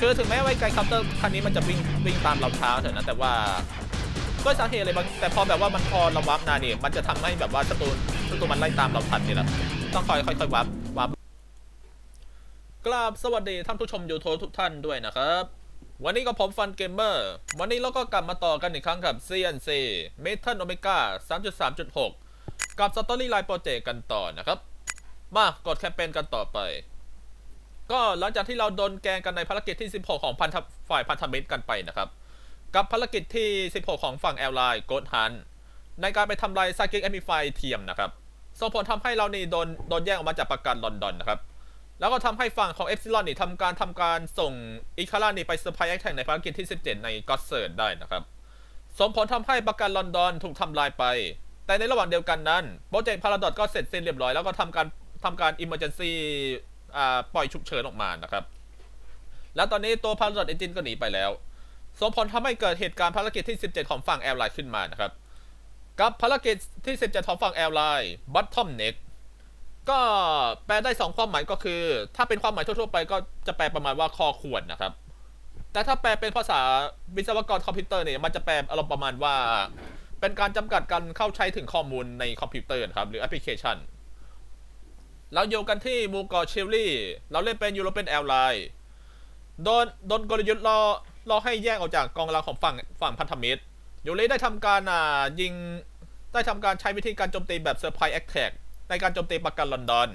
คือถึงแม้ว่าไกลคัพเตอร์คันนี้มันจะวิ่งวิ่งตามเราช้าเถอะนะแต่ว่าด้วยสาเหตุอะไรบางแต่พอแบบว่ามันพอเราวับนานเนี่ยมันจะทำให้แบบว่าศัตรูศัตรูมันไล่ตามเราทันนี่แหละต้องคอยค่อยๆวับวับกราบสวัสดีท่านผู้ชมยูทูบทุกท่านด้วยนะครับ วันนี้ก็ผมฟันเกมเมอร์วันนี้เราก็กลับมาต่อกันอีกครั้งกับ CNC Metal Omega 3.3.6 กับ Story Line Project กันต่อนะครับ มากดแคมเปญกันต่อไป ก็หลังจากที่เราโดนแกงกันในภารกิจที่ 16 ของพันธฝ่ายพันธมิตรกันไปนะครับ กับภารกิจที่ 16 ของฝั่งแอลไลน์โกดฮันในการไปทำลายซากิกแอมิไฟเทียมนะครับส่งผลทำให้เรานี่โดนโดนแย่งออกมาจากประกันลอนดอนนะครับ แล้วก็ทำให้ฝั่งของเอฟซิลอนนี่ทำการทำการส่งอิคาร่านี่ไปเซอร์ไพรส์แอคแทกในภารกิจที่ 17 ในก็อตเซิร์ดได้นะครับส่งผลทำให้ประกันลอนดอนถูกทำลายไป แต่ในระหว่างเดียวกันนั้นโปรเจกต์พาราดอทก็เสร็จสิ้นเรียบร้อยแล้วก็ทำการทำการอิมเมอร์เจนซี่ ปล่อยฉุกเฉินออกมานะครับ แล้วตอนนี้ตัวพาราดอทเอนจินก็หนีไปแล้ว ส่งผลทำให้เกิดเหตุการณ์ภารกิจที่ 17 ของฝั่งแอร์ไลน์ขึ้นมานะครับ กับภารกิจที่ 17 ของฝั่งแอร์ไลน์บัตทอมเน็กก็แปลได้ 2 ความหมายก็คือ ถ้าเป็นความหมายทั่วๆไปก็จะแปลประมาณว่าคอขวดนะครับ แต่ถ้าแปลเป็นภาษาวิศวกรคอมพิวเตอร์เนี่ยมันจะแปลอารมณ์ประมาณว่า เป็นการจำกัดการเข้าใช้ถึงข้อมูลในคอมพิวเตอร์ครับหรือแอปพลิเคชัน เราอยู่กันที่มูกอเชลลี่ เราเล่นเป็นยูโรเป็นแอร์ไลน์โดนโดนกลยุทธ์รอรอให้แยกออกจากกองกำลังของฝั่งฝั่งพันธมิตรยูริได้ทำการอ่ายิงได้ทำการใช้วิธีการโจมตีแบบเซอร์ไพรส์แอคแท็กในการโจมตีประกันลอนดอน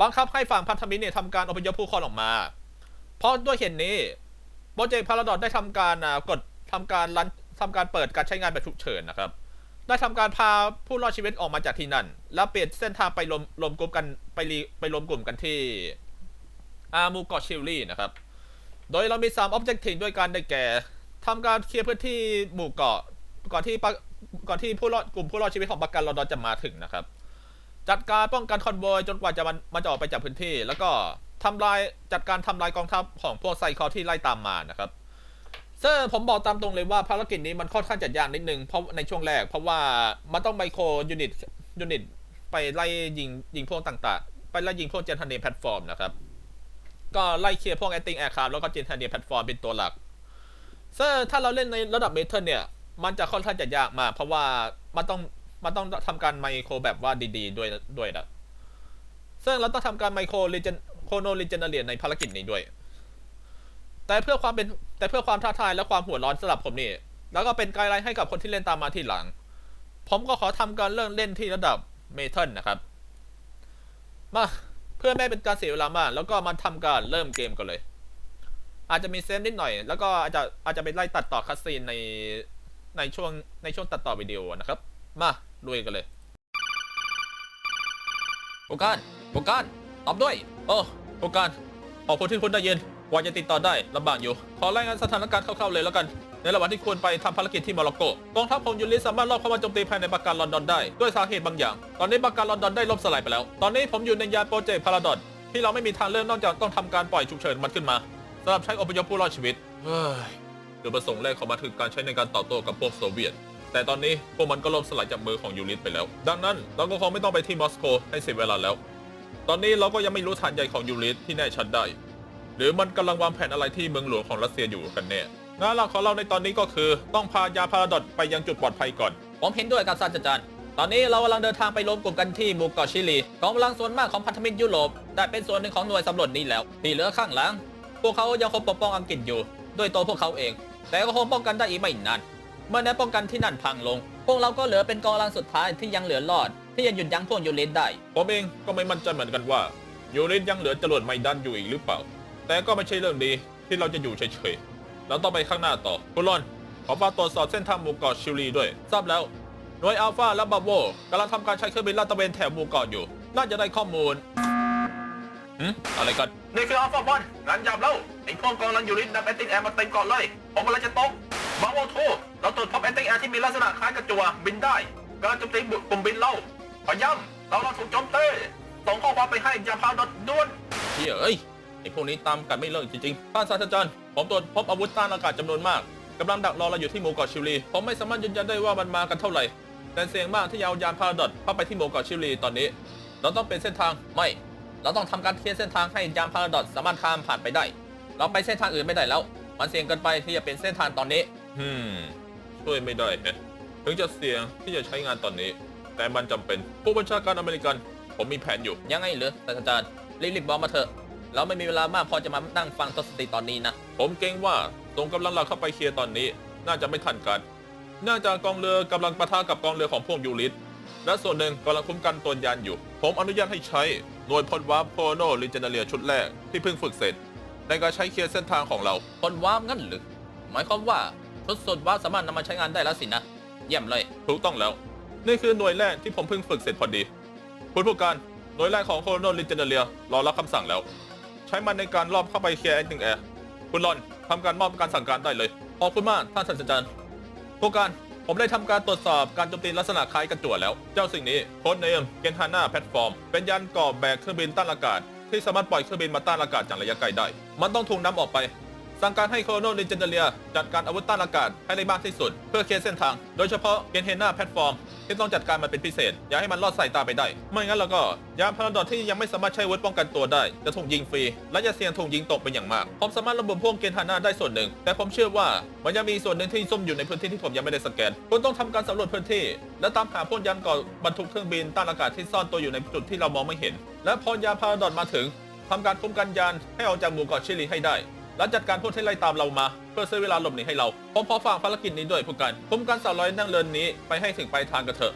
บังคับให้ฝั่งพันธมิตรเนี่ยทำการอพยพผู้คนออกมา เพราะด้วยเหตุนี้โปรเจกต์พาราดอทได้ทำการอ่ากดทำการรันทำการเปิดการใช้งานแบบฉุกเฉินนะครับ ได้ทำการพาผู้รอดชีวิตออกมาจากที่นั่น แล้วเปลี่ยนเส้นทางไปรวมรวมกลุ่มกันไปรีไปรวมกลุ่มกันที่อามูเกาะชิลลี่นะครับ โดยเรามี3 Objective ด้วยกันได้แก่ทำการเคลียร์พื้นที่หมู่เกาะก่อนที่ก่อนที่ผู้รอดกลุ่มผู้รอดชีวิตของประกันลอดอนจะมาถึงนะครับ จัดการป้องกันคอนโวยจนกว่าจะมันมันจะออกไปจากพื้นที่ แล้วก็ทำลายจัดการทำลายกองทัพของพวกไซคอที่ไล่ตามมานะครับ ซึ่งผมบอกตามตรงเลยว่าภารกิจนี้มันค่อนข้างจะยากนิดนึงเพราะในช่วงแรก เพราะว่ามันต้องไมโครยูนิตยูนิตไปไล่ยิงยิงพวกต่างๆ ไปไล่ยิงพวกเจนทันเนียแพลตฟอร์มนะครับ ก็ไล่เคลียร์พวกแอตติงแอร์คาราฟแล้วก็เจนทันเนียแพลตฟอร์มเป็นตัวหลักซึ่งถ้าเราเล่นในระดับเมทัลเนี่ย มันจะค่อนข้างจะยากมาก เพราะว่ามันต้องมันต้องทำการไมโครแบบว่าดีๆ ด้วยด้วยนะซึ่งเราต้องทำการไมโครลิเจนโคโนลิเจนเนียนในภารกิจนี้ด้วย แต่เพื่อความเป็นแต่เพื่อความท้าทายและความหัวร้อนสำหรับผมนี่ แล้วก็เป็นไกด์ไลน์ให้กับคนที่เล่นตามมาที่หลัง ผมก็ขอทำการเริ่มเล่นที่ระดับเมทัลนะครับ มาเพื่อไม่เป็นการเสียเวลามาก แล้วก็มาทำการเริ่มเกมกันเลย อาจจะมีเซฟนิดหน่อย แล้วก็อาจจะอาจจะไปไล่ตัดต่อคัสซีนในในช่วงในช่วงตัดต่อวิดีโอนะครับ มาลุยกันเลยโปการโปการตอบด้วย โอ้โปการขอบคุณที่คุณได้ยิน ว่าจะติดต่อได้ลำบากอยู่ ขอรายงานสถานการณ์คร่าวๆเลยแล้วกัน ในระหว่างที่ควรไปทำภารกิจที่โมร็อกโกกองทัพของยูริสามารถลอบเข้ามาโจมตีภายในปราการลอนดอนได้ด้วยสาเหตุบางอย่าง ตอนนี้ปราการลอนดอนได้ล่มสลายไปแล้ว ตอนนี้ผมอยู่ในยานโปรเจกต์พาราดอนที่เราไม่มีทางเลือกนอกจากต้องทำการปล่อยฉุกเฉินมันขึ้นมาสำหรับใช้อพยพผู้รอดชีวิตเฮ้ยจุดประสงค์แรกของมันคือการใช้ในการต่อโต้กับพวกโซเวียต แต่ตอนนี้พวกมันก็ล่มสลายจากมือของยูริสไปแล้ว ดังนั้นเราก็คงไม่ต้องไปที่มอสโกให้เสียเวลาแล้ว ตอนนี้เราก็ยังไม่รู้ฐานใหญ่ของยูริสที่แน่ชัดได้ หรือมันกำลังวางแผนอะไรที่เมืองหลวงของรัสเซียอยู่กันแน่งานหลักของเราในตอนนี้ก็คือ ต้องพายาพาราดอทไปยังจุดปลอดภัยก่อน ผมเห็นด้วยกับศาสตราจารย์ ตอนนี้เรากำลังเดินทางไปรวมกลุ่มกันที่หมู่เกาะชิลีกองกำลังส่วนมากของพันธมิตรยุโรปได้เป็นส่วนหนึ่งของหน่วยสำรวจนี้แล้ว ที่เหลือข้างหลัง พวกเขายังคงปกป้องอังกฤษอยู่ ด้วยตัวพวกเขาเอง แต่ก็คงป้องกันได้อีกไม่นาน เมื่อแนวป้องกันที่นั่นพังลง พวกเราก็เหลือเป็นกองกำลังสุดท้ายที่ยังเหลือรอด ที่ยังหยุดยั้งพวกยูเรนได้ ผมเองก็ไม่มั่นใจเหมือนกันว่ายูเรนยังเหลือจรวดไมดันอยู่อีกหรือเปล่า แต่ก็ไม่ใช่เรื่องดีที่เราจะอยู่เฉยๆ เราต้องไปข้างหน้าต่อ คุณรอน ขอฝากตรวจสอบเส้นทางหมู่เกาะชิลีด้วย ทราบแล้ว หน่วยอัลฟาและบาโวกำลังทำการใช้เครื่องบินลาดตระเวนแถบหมู่เกาะอยู่ น่าจะได้ข้อมูลหืมอะไรกัน นี่คืออัลฟาบอลงานหยับแล้วไอ้พวกกองรันยูรินดับแอนตินแอร์มาเต็มเกาะเลย ผมกำลังจะตกบาที่มีลักษณะคล้ายกระจัวบินได้กำลังโจมตีบุกลุ่มบินเราพยายามเราเราถูกโจมตีส่งข้อความไปให้ยาพาวดอทด่วนเฮ้ยเอ้ย ไอพวกนี้ตามกันไม่เลิกจริงๆท่านศาสตราจารย์ผมตรวจพบอาวุธต้านอากาศจำนวนมากกำลังดักรอเราอยู่ที่หมู่เกาะชิลี ผมไม่สามารถยืนยันได้ว่ามันมากันเท่าไหร่ แต่เสี่ยงมากที่จะเอายานพาราดอทเข้าไปที่หมู่เกาะชิลีตอนนี้ เราต้องเป็นเส้นทางไม่ เราต้องทำการเคลียร์เส้นทางให้ยานพาราดอทสามารถข้ามผ่านไปได้ เราไปเส้นทางอื่นไม่ได้แล้ว มันเสี่ยงเกินไปที่จะเป็นเส้นทางตอนนี้ อืมช่วยไม่ได้แฮะถึงจะเสี่ยงที่จะใช้งานตอนนี้ แต่มันจำเป็นผู้บัญชาการอเมริกัน ผมมีแผนอยู่ยังไงเหรอศาสตราจารย์รีบๆบอกมาเถอะ เราไม่มีเวลามากพอจะมานั่งฟังทศติตอนนี้นะ ผมเกรงว่าส่งกำลังเราเข้าไปเคลียร์ตอนนี้ น่าจะไม่ทันกัน เนื่องจากกองเรือกำลังปะทะกับกองเรือของพวกยูริสและส่วนหนึ่งกำลังคุ้มกันตัวยานอยู่ ผมอนุญาตให้ใช้หน่วยพลวาร์ปโพโนลิเจเนเรียชุดแรกที่เพิ่งฝึกเสร็จในการใช้เคลียร์เส้นทางของเราคนว้ามงั้นหรือหมายความว่าทดสอบว่าสามารถนำมาใช้งานได้แล้วสินะ เยี่ยมเลย ถูกต้องแล้ว นี่คือหน่วยแรกที่ผมเพิ่งฝึกเสร็จพอดีคุณผู้การหน่วยแรกของโคโนลิเจเนเรียรอรับคำสั่งแล้ว ใช้มันในการรอบเข้าไปเคลียร์ไอ้หนึ่งแอร์คุณรอนทำการมอบการสั่งการได้เลย ขอบคุณมากท่านศาสตราจารย์ผู้การผมได้ทำการตรวจสอบการโจมตีลักษณะคล้ายกระจั่วแล้ว เจ้าสิ่งนี้โค้ดเนมเกนฮาน่าแพลตฟอร์ม เป็นยานก่อแบกเครื่องบินต้านอากาศ ที่สามารถปล่อยเครื่องบินมาต้านอากาศจากระยะไกลได้ มันต้องถูกนำออกไป สั่งการให้โคโนลิเจเนเรียจัดการอาวุธต้านอากาศให้ได้มากที่สุด เพื่อเคลียร์เส้นทาง โดยเฉพาะเกนเฮน่าแพลตฟอร์ม ที่ต้องจัดการมันเป็นพิเศษ อย่าให้มันลอดสายตาไปได้ ไม่งั้นแล้วก็ ยานพาราดอทที่ยังไม่สามารถใช้อาวุธป้องกันตัวได้ จะถูกยิงฟรี และจะเสี่ยงถูกยิงตกเป็นอย่างมาก ผมสามารถระบุพวกเกนฮาน่าได้ส่วนหนึ่ง แต่ผมเชื่อว่ามันยังมีส่วนหนึ่งที่ซุ่มอยู่ในพื้นที่ที่ผมยังไม่ได้สแกนคุณต้องทำการสำรวจพื้นที่ และตามหาพวกยานก่อบรรทุกเครื่องบินต้านอากาศที่ซ่อนตัวอยู่ในจุดที่เรามองไม่เห็น และพอยานพาราดอทมาถึงทำการคุ้มกันยานให้ออกจากหมู่เกาะชิลีให้ได้ และจัดการพวกที่ไล่ตามเรามา เพื่อซื้อเวลาหลบหนีให้เราผมขอฝากภารกิจนี้ด้วยผู้การคุ้มกันสาวร้อยนั่งเรินนี้ไปให้ถึงปลายทางกันเถอะ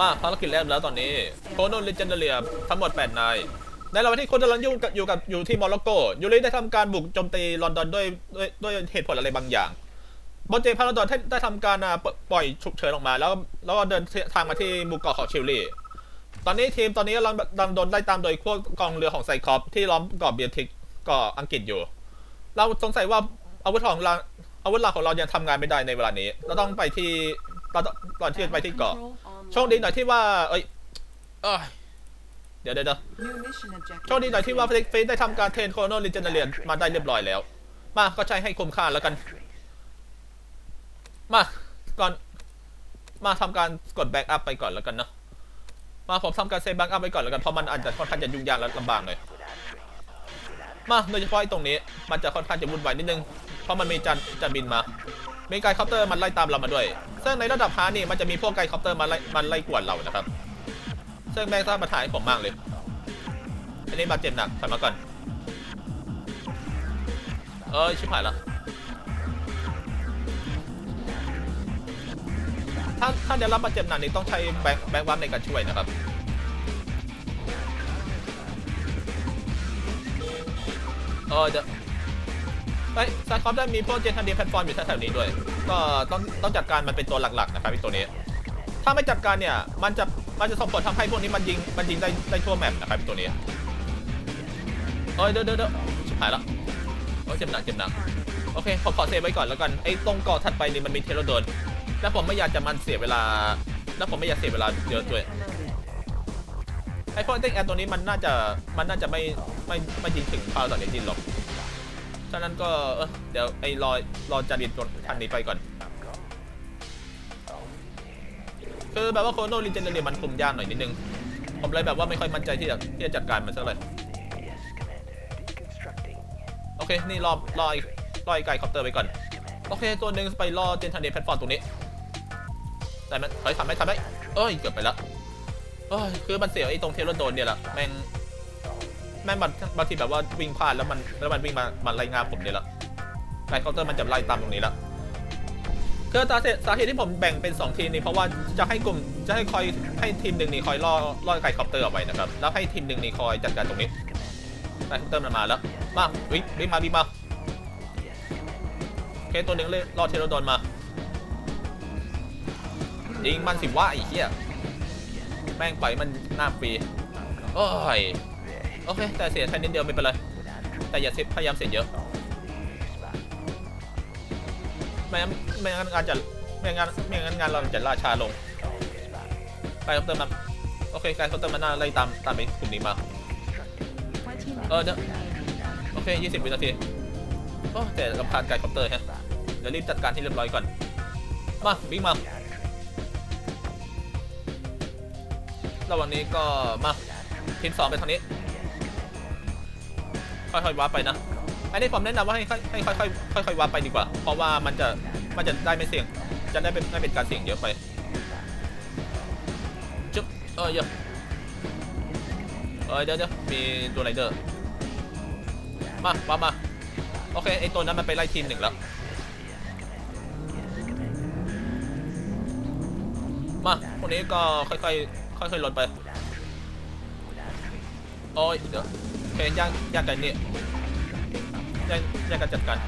มาภารกิจแรกแล้วตอนนี้โคโนลิเจนเรียทั้งหมด 8 นาย ในระหว่างที่คนกำลังยุ่งกับอยู่กับอยู่ที่โมร็อกโกยูริได้ทำการบุกโจมตีลอนดอนด้วยด้วยด้วยเหตุผลอะไรบางอย่างบนเจพาราดอนได้ได้ทำการอะปล่อยปล่อยฉุกเฉินออกมา แล้วแล้วก็เดินทางมาที่หมู่เกาะของชิลลีตอนนี้ทีมตอนนี้กำลังกำลังโดนไล่ตามโดยพวกกองเรือของไซคอปที่ล้อมเกาะเบียร์ทิกเกาะอังกฤษอยู่ เราสงสัยว่าอาวุธของเราอาวุธหลักของเรายังทำงานไม่ได้ในเวลานี้ เราต้องไปที่เราต้องก่อนที่จะไปที่เกาะ โชคดีหน่อยที่ว่า เอ้ยเอ้ย เดี๋ยวเดี๋ยวเดี๋ยวโชคดีหน่อยที่ว่าเฟซเฟซได้ทำการเทรนโคโนลิเจเนเรียนมาได้เรียบร้อยแล้ว มาก็ใช้ให้คุ้มค่าแล้วกัน มาก่อนมาทำการกดแบ็กอัพไปก่อนแล้วกันเนาะมาผมทำการเซฟแบ็กอัพไปก่อนแล้วกันเพราะมันอาจจะค่อนข้างจะยุ่งยากและลำบากหน่อยมาโดยเฉพาะไอ้ตรงนี้มันจะค่อนข้างจะวุ่นวายนิดนึงเพราะมันมีจานจานบินมามีไกด์คอปเตอร์มันไล่ตามเรามาด้วยซึ่งในระดับฮาร์ดนี่มันจะมีพวกไกด์คอปเตอร์มาไล่มันไล่กวดเรานะครับ ซึ่งแม่งสร้างปัญหาให้ผมมากเลย อันนี้บาดเจ็บหนักถอยมาก่อน เอ้ยชิบหายละถ้าถ้าได้รับบาดเจ็บหนักนี่ต้องใช้แบงค์แบงค์วัมในการช่วยนะครับ เออเดี๋ยวไอ้ซาคอปได้มีพวกเจนทันเดียแพลตฟอร์มอยู่แถวๆนี้ด้วย ก็ต้องต้องจัดการมันเป็นตัวหลักๆนะครับไอ้ตัวนี้ ถ้าไม่จัดการเนี่ย มันจะ มันจะส่งผลทำให้พวกนี้มันยิงมันยิงได้ได้ทั่วแมปนะครับตัวนี้เอ้ยเดี๋ยวเดี๋ยวเดี๋ยวชิบหายละโอ้ยเจ็บหนักเจ็บหนักโอเคผมขอเซฟไว้ก่อนแล้วกันไอ้ตรงเกาะถัดไปนี่มันมีเทโรโดนแล้วผมไม่อยากจะมันเสียเวลา แล้วผมไม่อยากเสียเวลาเยอะด้วยไอ้พวกเต็งแอนตัวนี้มันน่าจะมันน่าจะไม่ไม่ไม่ยิงถึงพาวตอนนี้จริงหรอกฉะนั้นก็เออเดี๋ยวไอ้รอรอจารินตัวทันนี้ไปก่อน คือแบบว่าโคโนลิเจนเรียมันคุมยากหน่อยนิดนึง ผมเลยแบบว่าไม่ค่อยมั่นใจที่จะที่จะจัดการมันสักเลยโอเค นี่รอรอไอ้รอไกด์คอปเตอร์ไปก่อน โอเค ตัวหนึ่งไปรอเจนทันเดย์แพลตฟอร์มตรงนี้ได้ไหมเฮ้ยทำได้ทำได้เอ้ย เกือบไปแล้วเอ้ย คือมันเสียไอ้ตรงเทโรโดนเนี่ยแหละแม่งแม่งบางบางทีแบบว่าวิ่งพลาดแล้วมันแล้วมันวิ่งมามันไล่งาผมเนี่ยละไกด์เคาน์เตอร์มันจะไล่ตามตรงนี้ละ คือสาเหตุสาเหตุที่ผมแบ่งเป็น 2 ทีมนี่เพราะว่าจะให้กลุ่มจะให้คอยให้ทีมหนึ่งนี่คอยล่อล่อไกด์เคาน์เตอร์ออกไปนะครับแล้วให้ทีมหนึ่งนี่คอยจัดการตรงนี้ไกด์เคาน์เตอร์มันมาแล้วมาวิ่งวิ่งมาวิ่งมาโอเคตัวหนึ่งเลยล่อเทโรโดนมายิงมันสิว่าไอ้เหี้ยแม่งปล่อยมันหน้าฟรีโอ้ยโอเคแต่เสียแค่นิดเดียวไม่เป็นไรแต่อย่าเสียพยายามเสียเยอะ ไม่งั้นไม่งั้นงานจะไม่งั้นไม่งั้นงานเราจะล่าช้าลงไกลคอปเตอร์มาโอเคไกลคอปเตอร์มาหน้าไล่ตามตามไปกลุ่มนี้มาเออเดี๋ยวโอเค20วินาทีโอ้แต่ลำคาญไกลคอปเตอร์ฮะเดี๋ยวรีบจัดการที่เรียบร้อยก่อน มาวิ่งมาระหว่างนี้ก็มาทีมสองไปทางนี้ค่อยๆวาร์ปไปนะ อันนี้ผมแนะนำว่าให้ค่อยให้ค่อยๆค่อยๆวาร์ปไปดีกว่า เพราะว่ามันจะมันจะได้ไม่เสี่ยง จะได้เป็นไม่เป็นการเสี่ยงเยอะไปจุ๊บเออเยอะเออเดี๋ยวเดี๋ยวมีตัวไรเดอร์มามามาโอเคไอตัวนั้นมันไปไล่ทีมหนึ่งแล้วมาพวกนี้ก็ค่อยๆค่อยๆลดไปโอ้ยเดี๋ยวโอเคย่างย่างกันนี่ ย่างย่างกันจัดการ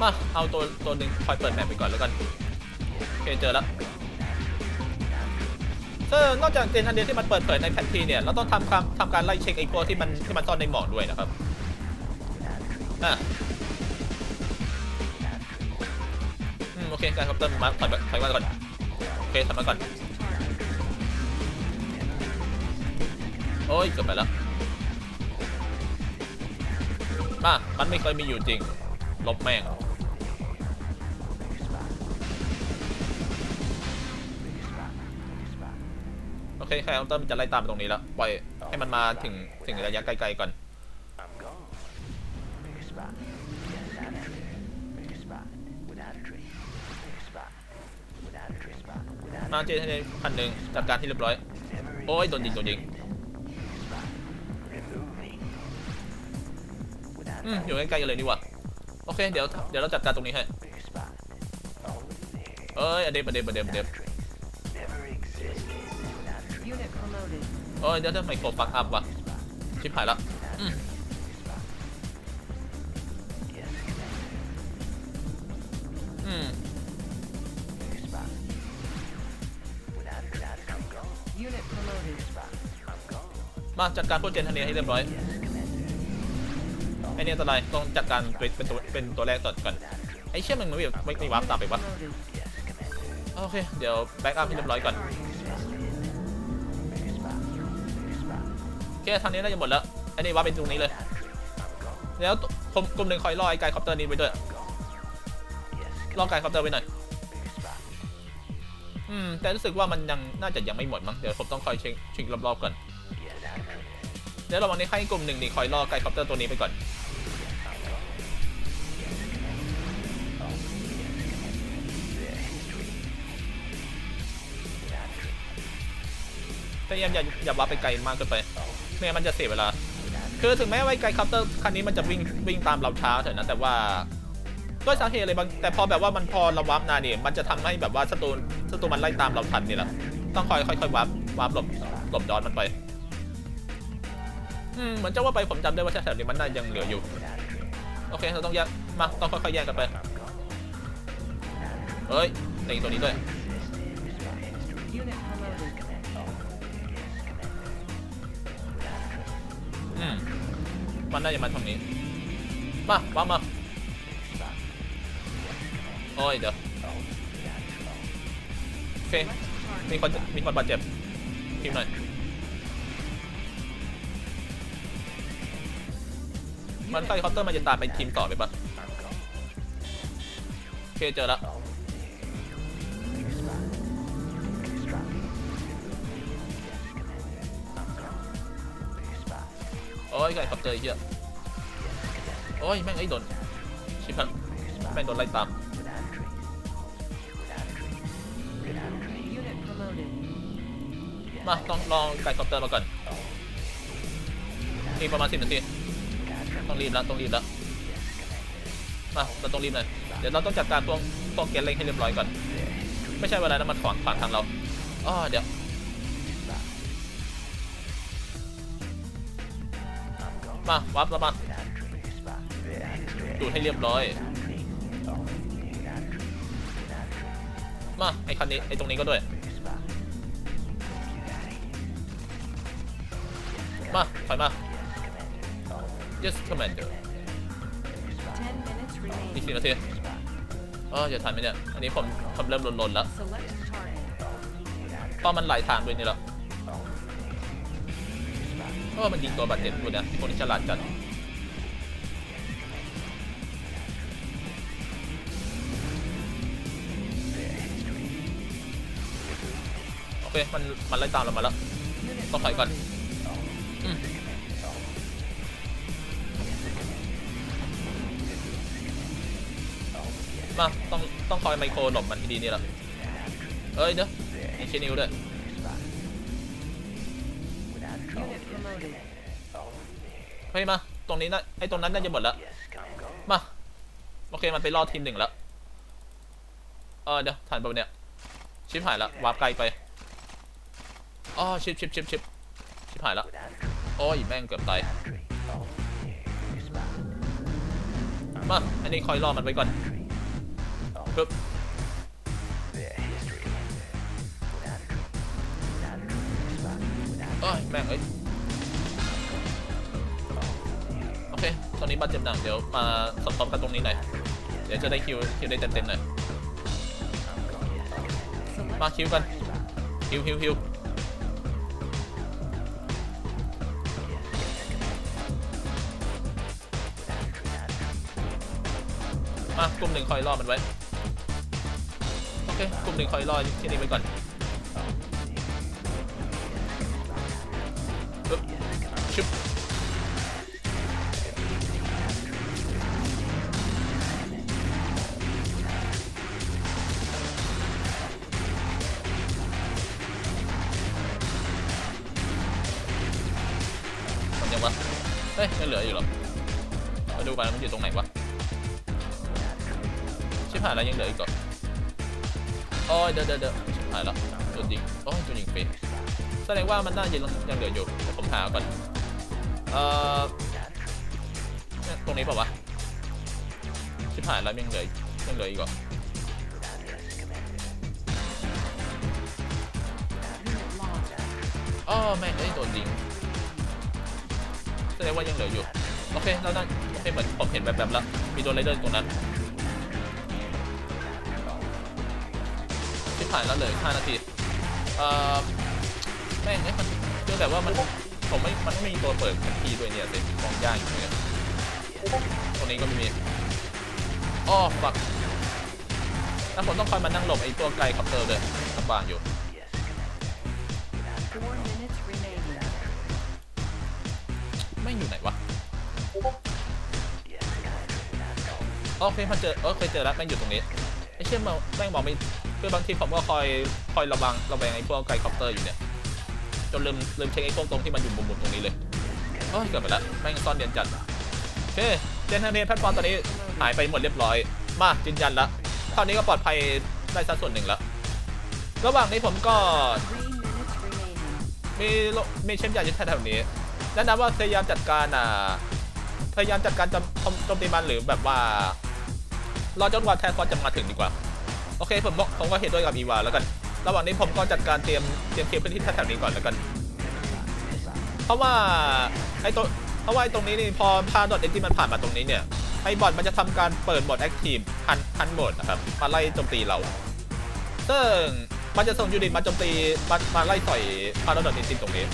มาเอาตัวตัวหนึ่งคอยเปิดแมปไปก่อนแล้วกันโอเคเจอแล้วซึ่งนอกจากเจนอันเดียที่มันเปิดเผยในแผนที่เนี่ยเราต้องทำการทำการไล่เช็คไอ้พวกที่มันที่มันซ่อนในหมอกด้วยนะครับอะอืมโอเคการครับเติมมาถอยมาถอยมาก่อนโอเคถอยมาก่อนโอ้ยเกือบไปแล้ว มามันไม่เคยมีอยู่จริง ลบแม่ง โอเคแคร์เติมมันจะไล่ตามไปตรงนี้แล้ว ปล่อยให้มันมาถึงถึงระยะไกลๆก่อน มาเจนพันหนึ่งจัดการที่เรียบร้อย โอ้ย โดนยิง โดนยิง อืมอยู่ใกล้ๆกันเลยนี่หว่าโอเคเดี๋ยวเดี๋ยวเราจัดการตรงนี้ให้เอ้ยอเดมอเดมอเดมอเดม Unit promoted. เอ้ยเดี๋ยวทำไมโคฟักอัพวะชิบหายแล้วอืมอืม Unit promoted. มาจัดการพวกเจนทันเนียให้เรียบร้อยไอเนี่ยอันตรายต้องจัดการเป็นเป็นตัวเป็นตัวแรกก่อนก่อนไอเชี่ยมันไม่ไม่ไม่วาร์ปตามไปวะโอเค เดี๋ยวแบ็กอัพให้เรียบร้อยก่อนโอเคทางนี้น่าจะหมดแล้วไอ้นี่วาร์ปเป็นตรงนี้เลย แล้วผมกลุ่มหนึ่งคอยรอไอ้ไกด์คอปเตอร์นี้ไปด้วยรอไกด์คอปเตอร์ไว้หน่อยอืมแต่รู้สึกว่ามันยังน่าจะยังไม่หมดมั้งเดี๋ยวผมต้องคอยเช็คเช็ครอบๆก่อนเดี๋ยวระหว่างนี้ให้กลุ่มหนึ่งนี่คอยรอไกด์คอปเตอร์ตัวนี้ไปก่อน ยายามอย่าอย่าวับไปไกลมากเกินไปไม่งั้นมันจะเสียเวลา คือถึงแม้ว่าไกลคัพเตอร์คันนี้มันจะวิ่งวิ่งตามเราช้าเถอะนะแต่ว่าด้วยสาเหตุอะไรบางแต่พอแบบว่ามันพอเราวับนานเนี่ยมันจะทำให้แบบว่าศัตรูศัตรูมันไล่ตามเราทันนี่แหละต้องคอยค่อยๆวับวับหลบหลบย้อนมันไปอืมเหมือนจะว่าไปผมจำได้ว่าแถวนี้มันน่ายังเหลืออยู่โอเคเราต้องแยกมาต้องค่อยๆแยกกันไปเฮ้ยเล็งตัวนี้ด้วย อืมมันน่าจะมาทางนี้มาว่ามาโอ้ยเดี๋ยวโอเคมีคนมีคนบาดเจ็บทีมหน่อย มันใกล้เคาน์เตอร์มันจะตามไปทีมต่อไปปะโอเคเจอแล้ว ยไก่ขับเจอเหี้ยโอ้ยแม่งไอ้โดนชิบหายแม่งโดนไล่ตามมาต้องลองไก่คอปเตอร์มาก่อนอีกประมาณสิบนาทีต้องรีบแล้วต้องรีบแล้วมาเราต้องรีบเลยเดี๋ยวเราต้องจัดการพวกพวกเกนเล็งให้เรียบร้อยก่อน ไม่ใช่เวลานั้นมันขวางขวางทางเราอ๋อเดี๋ยว มาวับแล้วมาดูดให้เรียบร้อย มามาไอ้คันนี้ไอ้ตรงนี้ก็ด้วย มาถอยมา yes commander 10 minutes อีก remaining. สี่นาทีเออจะทันไหมเนี่ย อันนี้ผมผมเริ่มลนๆแล้ว Select target. เพราะมันหลายทางด้วยนี่แล้ว เออมันยิงตัวบาดเจ็บด้วยนะพวกนี้ฉลาดจัดโอเคมันมันไล่ตามเรามาแล้วต้องถอยก่อนมาต้องต้องคอยไมโครหลบมันทีดีนี่แหละเอ้ยเดี๋ยวมีชินิวด้วย เฮ้ยมา ตรงนี้นะไอ้ตรงนั้นน่าจะหมดแล้วมา โอเคมันไปรอดทีมหนึ่งแล้ว เออเดี๋ยวถ่านไปะเนี่ย ชิปหายแล้ววาร์ปไกลไปอ๋อชิปชิปชิปชิปชิปหายแล้วโอ้ยแม่งเกือบตายมา อันนี้คอยรอมันไว้ก่อนปึ๊บโอ้ยแม่งเอ้ย ตอนนี้บาดเจ็บหนักเดี๋ยวมาสมทบกันตรงนี้หน่อยเดี๋ยวจะได้คิวคิวได้เต็มๆหน่อยมาคิวกันคิวคิวคิวมากลุ่มหนึ่งคอยรอมันไว้โอเคกลุ่มหนึ่งคอยรอที่นี่ไว้ก่อน วะ เฮ้ยยังเหลืออยู่หรอมาดูไปมันอยู่ตรงไหนวะ ชิบหายแล้วยังเหลืออีกเหรอโอ้ยเดี๋ยวเดี๋ยวชิบหายแล้วโดนยิงโอ้ยโดนยิงฟรีแสดงว่ามันน่าจะยังเหลืออยู่ผมหาก่อน เอ่อ ตรงนี้เปล่าวะ ชิบหายแล้วยังเหลือยังเหลืออีกเหรอ unit lost. อ้อแม่งเอ้ยโดนยิง ดงว่ายังเหลืออยู่ โอเคแล้วนั่นโอเคเหมือนผมเห็นแบบแบบๆแล้ว มีโดนไรเดอร์ตรงนั้นที่ผ่านแล้วเลย5นาที เอ่อแม่งเอ้ยมันเรื่องแบบว่ามันผมไม่ มันไม่มีตัวเปิดทันทีด้วยเนี่ยสิมองยากอยู่เนี่ยตรงนี้ก็ไม่มีอ้อฝักแล้วผมต้องคอยมานั่งหลบไอ้ตัวไกลคัปเตอร์เลยลำบากอยู่ yes. ไม่อยู่ไหนวะโอเคมาเจอเอเคเจอแล้วแม่งอยู่ตรงนี้ไอ้เชี่ยมาแม่งมองไม่คือบางทีผมก็คอยคอยระวังระแวงไอ้พวกไกลคอปเตอร์อยู่เนี่ยจนลืมลืมเช็คไอ้พวกตรงที่มันอยู่มุมๆตรงนี้เลยโอ้ยเกิดไปแล้วแม่งซ่อนเรียนจัดโอเคเจนเทนแพลตฟอร์มตอนนี้หายไปหมดเรียบร้อย มายืนยันล้วเท่านี้ก็ปลอดภัยได้สักส่วนหนึ่งล้วระหว่างนี้ผมก็มีโลมีเชฟใหญ่อยู่แถวนี้ แนะนำว่าพยายามจัดการอ่าพยายามจัดการจำโจมตีมันหรือแบบว่ารอจนกว่าแทนฟอนจะมาถึงดีกว่า โอเคผมบอกผมก็เห็นด้วยกับอีวาแล้วกัน ระหว่างนี้ผมก็จัดการเตรียมเตรียมเคลียร์พื้นที่แถวนี้ก่อนแล้วกัน เพราะว่าไอ้ตัวเพราะว่าไอ้ตรงนี้นี่พอพาดอทเอ็นที่มันผ่านมาตรงนี้เนี่ยไอ้บอทมันจะทำการเปิดโหมดแอคทีฟฮันฮันโหมดนะครับมาไล่โจมตีเราซึ่งมันจะส่งยูนิตมาโจมตีมามาไล่ต่อยพาดอทจริงๆตรงนี้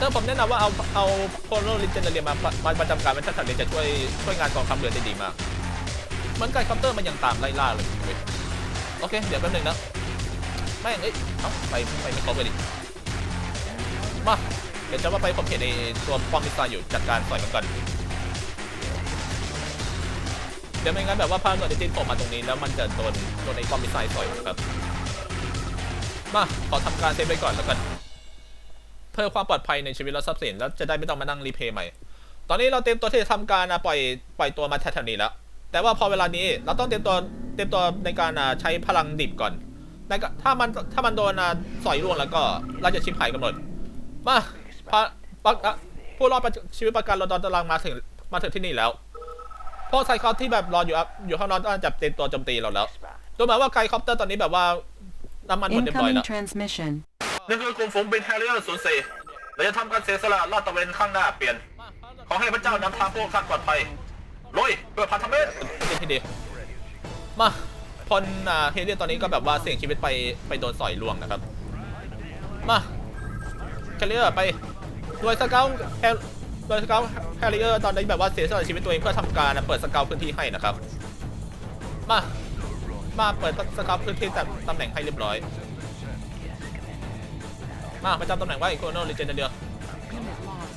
ซึ่งผมแนะนำว่าเอาเอาโคโนลิเจนเรียมามาประจำการเป็นทัศน์จะช่วยช่วยงานกองทัพเรือได้ดีมากเหมือนกันคอปเตอร์มันยังตามไล่ล่าเลยโอเค เดี๋ยวแป๊บนึงนะแม่งเอ้ยเอ้าไปไปไม่ครบเลยดิมาเดี๋ยวจะว่าไปผมเห็นในตัวป้อมมิสไซล์อยู่จัดการต่อยมันก่อนเดี๋ยวไม่งั้นแบบว่าพาราดอทจริงๆผมมาตรงนี้แล้วมันจะโดนโดนในป้อมมิสไซล์ต่อยครับมาขอทำการเซฟไว้ก่อนแล้วกัน พื่อความปลอดภัยในชีวิตและทรัพย์สินแล้วจะได้ไม่ต้องมานั่งรีเพย์ใหม่ ตอนนี้เราเตรียมตัวที่จะทำการปล่อยปล่อยตัวมาแถวๆนี้แล้ว แต่ว่าพอเวลานี้เราต้องเตรียมตัวเตรียมตัวในการใช้พลังดิบก่อนในถ้ามันถ้ามันโดนสอยร่วงแล้วก็เราจะชิบหายกันหมดมาพอผู้รอดชีวิตประกันเราตอนตารางมาถึงมาถึงที่นี่แล้วพวกไซคอสที่แบบรออยู่อะอยู่ข้างนอกก็จะเตรียมตัวโจมตีเราแล้วดูเหมือนว่าไกคอปเตอร์ตอนนี้แบบว่าน้ำมันหมดเรียบร้อยแล้ว transmission. นี่คือกลุ่มฝูงบินแฮร์เรียร์ศูนย์สี่เราจะทำการเสียสละลาดตระเวนข้างหน้าเปลี่ยน ขอให้พระเจ้านำทางพวกท่าปลอดภัยลุยเพื่อพันธมิตรที่ดีมาพอ่าเฮเลียตอนนี้ก็แบบว่าเสี่ยงชีวิตไปไปโดนสอยลวงนะครับ มาแคลเรียร์ไปโดยสเกลแฮร์โดยสเกลแฮร์เรียร์ตอนนี้แบบว่าเสียสละชีวิตตัวเองเพื่อทำการเปิดสเกลพื้นที่ให้นะครับ มา มาเปิดสเกลพื้นที่ตำตำแหน่งให้เรียบร้อย มาประจำตำแหน่งไว้โคโนลิเจนเดีย Unit lost.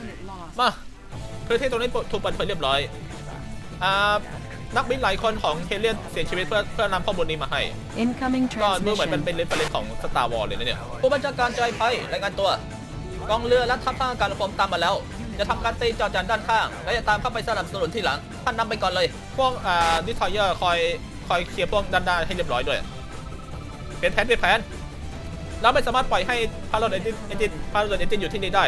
Unit lost. มาพื้นที่ตรงนี้ถูกเปิดเผยเรียบร้อยอ่านักบินหลายคนของเฮเลียนเสียชีวิตเพื่อเพื่อนำข้อมูลนี้มาให้ Incoming ก็ดูเหมือนมันเป็น transmission. เรฟเฟรนของสตาร์วอลเลยนะเนี่ย ผู้บัญชาการใจภัยรายงานตัว กองเรือและทัพทหารการรบตามมาแล้ว จะทำการตีจอดจันด้านข้าง และจะตามเข้าไปสนับสนุนที่หลัง ท่านนำไปก่อนเลย พวกอ่าดิทอยเออร์คอยคอยเคลียร์พวกด้านหน้าให้เรียบร้อยด้วย เป็นแผนเป็นแผนเราไม่สามารถปล่อยให้พาราโดเอนจินเอนจินพาราโดเอนจินอยู่ที่นี่ได้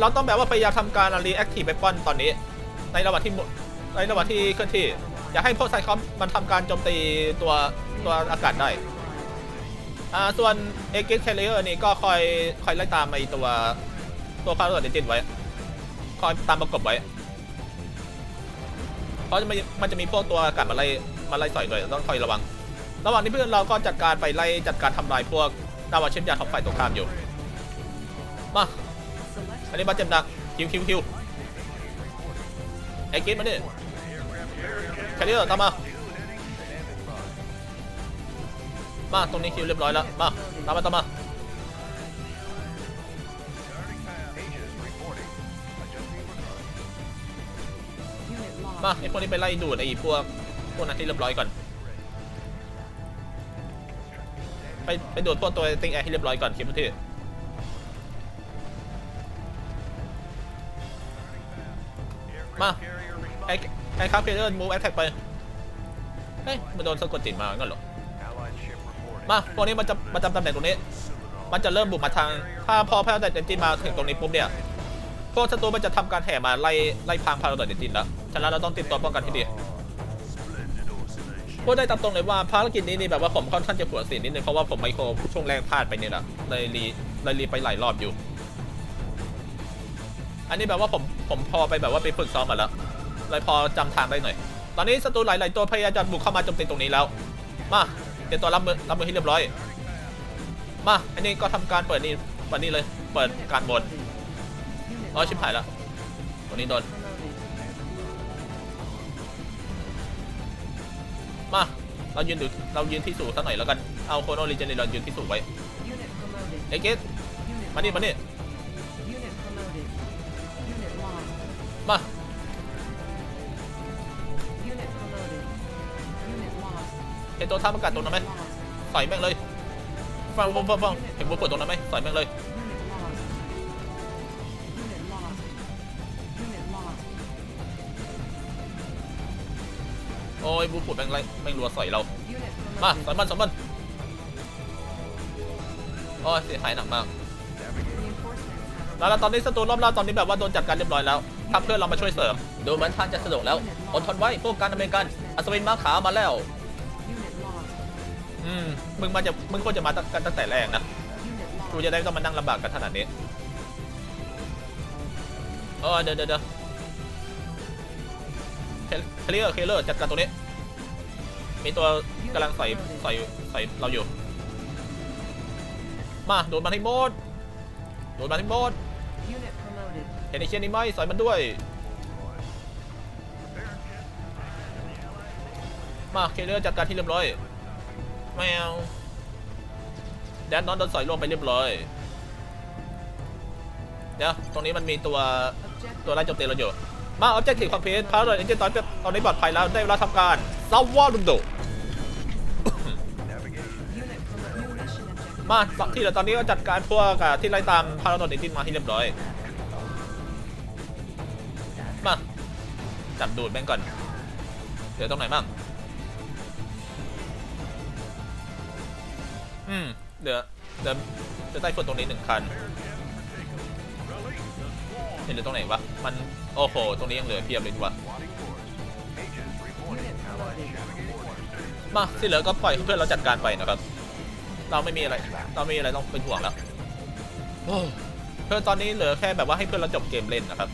เราต้องแบบว่าพยายามทำการรีแอคทีฟไปป้อนตอนนี้ ในระหว่างที่ในระหว่างที่เคลื่อนที่ อย่าให้พวกไซคอมมันทำการโจมตีตัวตัวอากาศได้อ่าส่วนเอเกสแคลเ r อร์นี่ก็คอยคอยไล่ตามไอตัวตัวพาราโดเอนจินไว้ คอยตามประกบไว้เพราะมีมันจะมีพวกตัวอากาศมาไล่มาไล่ต่อยด้วยต้องคอยระวัง ระหว่างนี้เพื่อนเราก็จัดการไปไล่จัดการทำลายพวกดาวเช่นยานของฝ่ายตรงข้ามอยู่ มา อันนี้มาเจ็บหนักคิวคิวคิวไอ้กินมาดิแคลเ r อร์ตามมา มาตรงนี้คิวเรียบร้อยแล้ว มาตามมาตามมามาไอ้พวกนี้ไปไล่ดูดไอ้พวกพวกนั้นที่เรียบร้อยก่อน ไปไปดูดพวกตัวติงแอร์ให้เรียบร้อยก่อนคิดพื้นที่มาไอ้ไอ้คาเฟ่เดอร์มูแอทแทกไป เฮ้ย มันโดนสะกดจิตมางั้นเหรอ มาพวกนี้มันจะมาจำตำแหน่งตรงนี้ มันจะเริ่มบุกมาทาง ถ้าพอพาราไดเดนจินมาถึงตรงนี้ปุ๊บเนี่ยพวกศัตรูมันจะทำการแห่มาไล่ไล่พังพาราไดเดนจินแล้ว ฉะนั้นเราต้องเตรียมตัวป้องกันให้ดี พูดได้ตามตรงเลยว่าภารกิจนี้นี่แบบว่าผมค่อนข้างจะปวดสีนิดนึงเพราะว่าผมไมโครช่วงแรกพลาดไปเนี่ยแหละเลยรีเลยรีไปหลายรอบอยู่ อันนี้แบบว่าผมผมพอไปแบบว่าไปฝึกซ้อมมาแล้วเลยพอจำทางได้หน่อย ตอนนี้ศัตรูหลาย ๆ ตัวพยายามจะบุกเข้ามาโจมตีตรงนี้แล้ว มาเตรียมตัวรับมือรับมือให้เรียบร้อย มา อันนี้ก็ทำการเปิดนี่วันนี้เลย เปิดการบนอ๋อชิบหายแล้วตรงนี้โดน เรายืนดูเรายืนที่สูงสักหน่อยแล้วกัน เอาโคโนริเจนเรายืนที่สูงไว้ Unit promoted. เอเกส Unit มานี่มานี่ Unit promoted. Unit lost. มา Unit promoted. Unit lost. เห็นตัวท่าอากาศตรงนั้นไหม Lost. ต่อยแม่งเลย ฟังฟังฟังฟังเห็นบุกดตรงนั้นไหมต่อยแม่งเลย อ้ยบุกดแม่งไรแม่งรัวใส่เรา Unit มา promoted. สอยมันสอยมันโอ้ยเสียหายหนักมาก Reinforcements have แล้วแล้วตอนนี้ศัตรูรอบเราตอนนี้แบบว่าโดนจัดการเรียบร้อยแล้วถ้าเพื่อนเรามาช่วยเสริม ดูเหมือนท่านจะสะดวกแล้วอดทนไว้พวกการดำเนินการอัศวินม้าขาวมาแล้ว Unit lost. อืม มึงมาจะมึงควรจะมาตั้งกันตั้งแต่แรกนะ Unit กู lost. จะได้ต้องมานั่งลำบากกันขนาดนี้เออเดี๋ยวเดี๋ยวเดี๋ยวเคลียร์เคลียร์จัดการตรงนี้ มีตัวกำลังใส่ใส่ใส่เราอยู่ มาโดนมันให้หมดโดนมันให้หมดเห็นไอ้เชี่ยนี่ไหมใส่มันด้วย มาเคเลียร์จัดการที่เรียบร้อยแมวแดนนอนโดนสอยลงไปเรียบร้อย เดี๋ยว ตรงนี้มันมีตัวตัวไล่โจมตีเราอยู่ มาออบเจกตีคอมเพลีทพาราโดเอนจินตอนตอนนี้ปลอดภัยแล้วได้เวลาทำการซาวารุนโด มาที่เหลือตอนนี้ก็จัดการพวกที่ไล่ตามพาราโดเอนจินมาที่เรียบร้อย มาจับดูดแม่งก่อนเดี๋ยวตรงไหนบ้างอืมเดี๋ยวเดี๋ยวเดี๋ยวใต้ฝุ่นตรงนี้หนึ่งคันเห็นหรือตรงไหนวะ มัน โอ้โห ตรงนี้ยังเหลือเพียบเลยดีกว่ามาที่เหลือก็ปล่อยเพื่อนเราจัดการไปนะครับ เราไม่มีอะไรเราไม่มีอะไรต้องเป็นห่วงแล้วโอ้เพื่อนตอนนี้เหลือแค่แบบว่าให้เพื่อนเราจบเกมเล่นนะครับ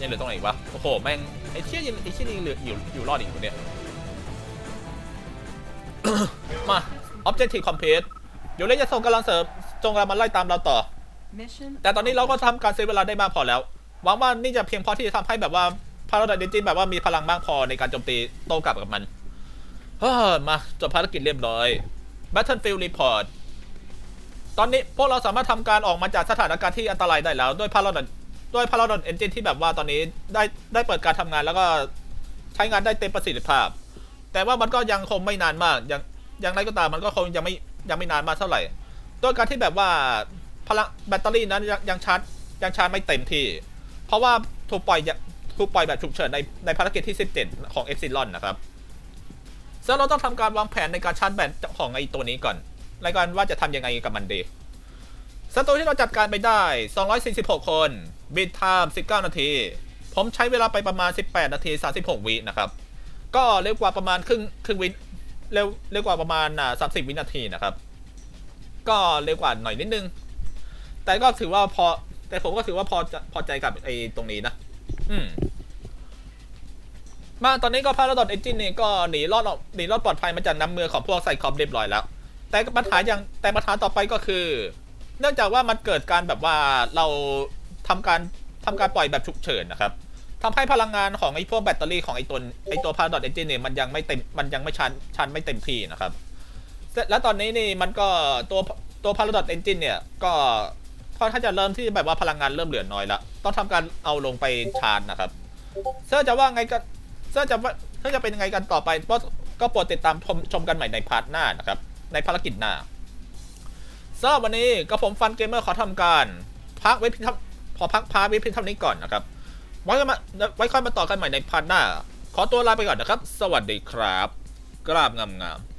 ยังเหลือตรงไหนอีกวะโอ้โหแม่งไอ้เชี่ยยังไอ้เชี่ยนี่เหลืออยู่อยู่รอดอีกคนเนี่ยมา objective complete เดี๋ยวเล่นจะส่งกำลังเสริมจงกำลังมาไล่ตามเราต่อ Mission แต่ตอนนี้เราก็ทำการเซฟเวลาได้มากพอแล้วหวังว่านี่จะเพียงพอที่จะทำให้แบบว่าพาราดาเดจินแบบว่ามีพลังมากพอในการโจมตีโต้กลับกับมันเฮ้ยมาจบภารกิจเรียบร้อย Battlefield Report ตอนนี้พวกเราสามารถทำการออกมาจากสถานการณ์ที่อันตรายได้แล้ว ด้วยพาราดด้วยพาราดอนเอนจินที่แบบว่าตอนนี้ได้ได้เปิดการทำงานแล้วก็ใช้งานได้เต็มประสิทธิภาพ แต่ว่ามันก็ยังคงไม่นานมากยังยังไรก็ตามมันก็คงยังไม่ยังไม่นานมากเท่าไหร่ด้วยการที่แบบว่าพลังแบตเตอรี่นั้นยังยังชาร์จยังชาร์จไม่เต็มที่ เพราะว่าถูกปล่อยถูกปล่อยแบบฉุกเฉินในในภารกิจที่ 17 ของเอฟซิลอนนะครับ ซึ่งเราต้องทำการวางแผนในการชาร์จแบตของไอตัวนี้ก่อนในการว่าจะทำยังไงกับมันดีศัตรูที่เราจัดการไปได้ 246 คนบิดไทม์19 นาที ผมใช้เวลาไปประมาณ 18 นาที 36 วินะครับ ก็เร็วกว่าประมาณครึ่งครึ่งวิเร็วเร็วกว่าประมาณอ่า30 วินาทีนะครับ ก็เร็วกว่าหน่อยนิดนึง แต่ก็ถือว่าพอ แต่ผมก็ถือว่าพอพอใจกับไอ้ตรงนี้นะ อืม มาตอนนี้ก็พาราดอนเอนจินเนี่ยก็หนีรอดออกหนีรอดปลอดภัยมาจากน้ำมือของพวกไซคอมเรียบร้อยแล้ว แต่ปัญหาอย่างแต่ปัญหาต่อไปก็คือ เนื่องจากว่ามันเกิดการแบบว่าเราทำการทำการปล่อยแบบฉุกเฉินนะครับทำให้พลังงานของไอ้พวกแบตเตอรี่ของไอ้ตัวไอ้ตัวพาราดอนเอนจินเนี่ยมันยังไม่เต็มมันยังไม่ชันชันไม่เต็มที่นะครับแล้วตอนนี้นี่มันก็ตัวตัว Paradox Engine เนี่ยก็ค่อนข้างจะเริ่มที่แบบว่าพลังงานเริ่มเหลือน้อยละต้องทำการเอาลงไปชาร์จนะครับเสื้อจะว่าไงกั ถ้าจะว่าถ้าจะเป็นยังไงกันต่อไปก็ก็โปรดติดตามชมชมกันใหม่ในพาร์ทหน้านะครับ ในภารกิจหน้าสำหรับวันนี้ก็ผมฟันเกมเมอร์ขอทำการพักไว้เพียงเท่าพอพักพาไว้เพียงเท่านี้ก่อนนะครับ ไว้ค่อยมาไว้ค่อยมาต่อกันใหม่ในพาร์ทหน้า ขอตัวลาไปก่อนนะครับ สวัสดีครับ กราบงาม